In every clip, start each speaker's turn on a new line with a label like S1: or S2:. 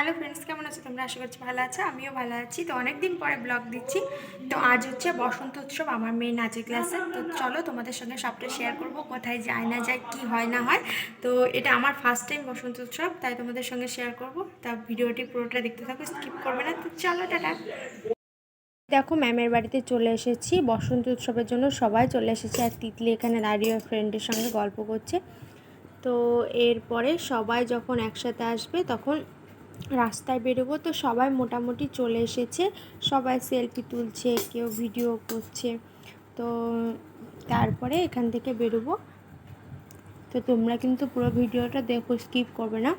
S1: Hello friends কেমন আছো তোমরা? আশা করছি ভালো আছো, আমিও ভালো আছি। তো অনেক দিন পরে ব্লগ দিচ্ছি। তো আজ হচ্ছে বসন্ত উৎসব, আমার মেয়ে নাচের ক্লাসে তো চলো তোমাদের সঙ্গে সবটা শেয়ার করব, কোথায় যায় না যায়, কি হয় না হয়। তো এটা আমার ফার্স্ট টাইম বসন্ত উৎসব, তাই তোমাদের সঙ্গে শেয়ার করব। তা ভিডিওটি পুরোটা দেখতে থাকো স্কিপ করবে না। তো চলো, টাটা। দেখো ম্যামের বাড়িতে চলে এসেছি। বসন্ত উৎসবের জন্য সবাই চলে এসেছে। আর তিতলি এখানে দাঁড়িয়ে ফ্রেন্ডের সঙ্গে গল্প করছে। তো এরপরে সবাই যখন একসাথে আসবে, তখন রাস্তায় বেরোবো, তো সবাই মোটামুটি চলে এসেছে। সবাই সেলফি তুলছে, কেউ ভিডিও করছে। তো তারপরে এখান থেকে বেরোবো। তো তোমরা কিন্তু পুরো ভিডিওটা দেখো স্কিপ করবে না।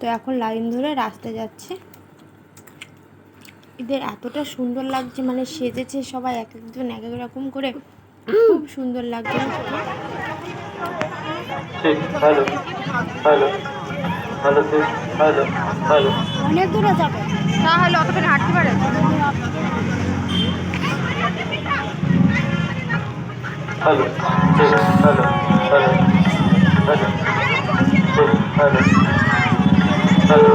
S1: তো এখন লাইন ধরে রাস্তায় যাচ্ছে। এদের এতটা সুন্দর লাগছে মানে সেজেছে সবাই এক একজন এক এক রকম করে। খুব সুন্দর লাগছে।
S2: হ্যালো হ্যালো হ্যালো ঠিক হ্যালো হ্যালো
S1: অনেক দূরে যাবে তাহলে অতখানি হাঁটতে পারে?
S2: Hello hello hello hello hello hello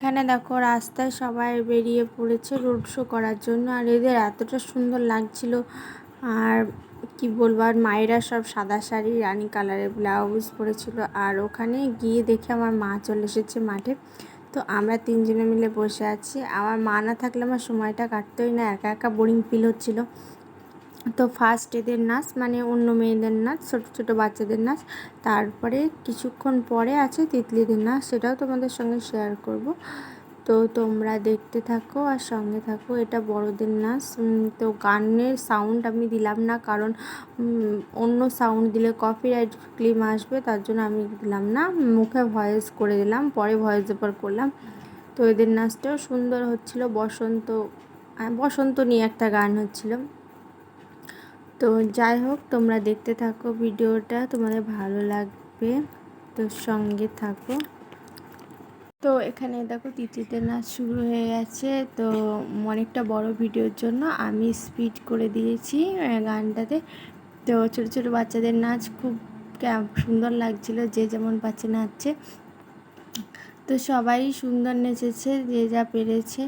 S1: এখানে দেখো রাস্তায় সবাই বেরিয়ে পড়েছে রোড শো করার জন্য আর এদের এতটা সুন্দর লাগছিল। আর কি বলব, আর মায়েরা সব সাদা শাড়ি, রানি কালারের ব্লাউজ পরেছিল। আর ওখানে গিয়ে দেখে আমার মা চলে এসেছে মাঠে। তো আমরা তিনজনে মিলে বসে আছি। আমার মা না থাকলে আমার সময়টা কাটতোই না। একা একা বোরিং ফিল হচ্ছিল। তো ফার্স্ট এদের নাচ মানে অন্য মেয়েদের নাচ, ছোটো ছোটো বাচ্চাদের নাচ। তারপরে কিছুক্ষণ পরে আছে তিতলিদের নাচ, সেটাও তোমাদের সঙ্গে শেয়ার করব। তো তোমরা দেখতে থাকো আর সঙ্গে থাকো, এটা বড়দের নাচ তো গানের সাউন্ড আমি দিলাম না, কারণ অন্য সাউন্ড দিলে কপিরাইট ক্লিম আসবে, তার জন্য আমি দিলাম না। মুখে ভয়েস করে দিলাম, পরে ভয়েস ওভার করলাম। তো এদের নাচটাও সুন্দর হচ্ছিল, বসন্ত বসন্ত নিয়ে একটা গান হচ্ছিল। তো যাই হোক, তোমরা দেখতে থাকো ভিডিওটা, তোমাদের ভালো লাগবে। তো সঙ্গে থাকো। তো এখানে দেখো তিতিতে নাচ শুরু হয়ে গেছে। তো অনেকটা বড় ভিডিওর জন্য আমি স্পিড করে দিয়েছি গানটাতে। তো ছোটো ছোটো বাচ্চাদের নাচ খুব সুন্দর লাগছিল যে যেমন বাচ্চা নাচছে। তো সবাই সুন্দর নেচেছে, যে যা পেরেছে।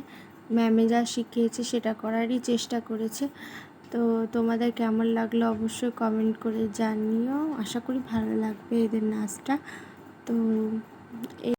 S1: ম্যামে যা শিখিয়েছে সেটা করারই চেষ্টা করেছে। তো তোমাদের কেমন লাগল অবশ্যই কমেন্ট করে জানিও। আশা করি ভালো লাগবে এদের নাচটা। তো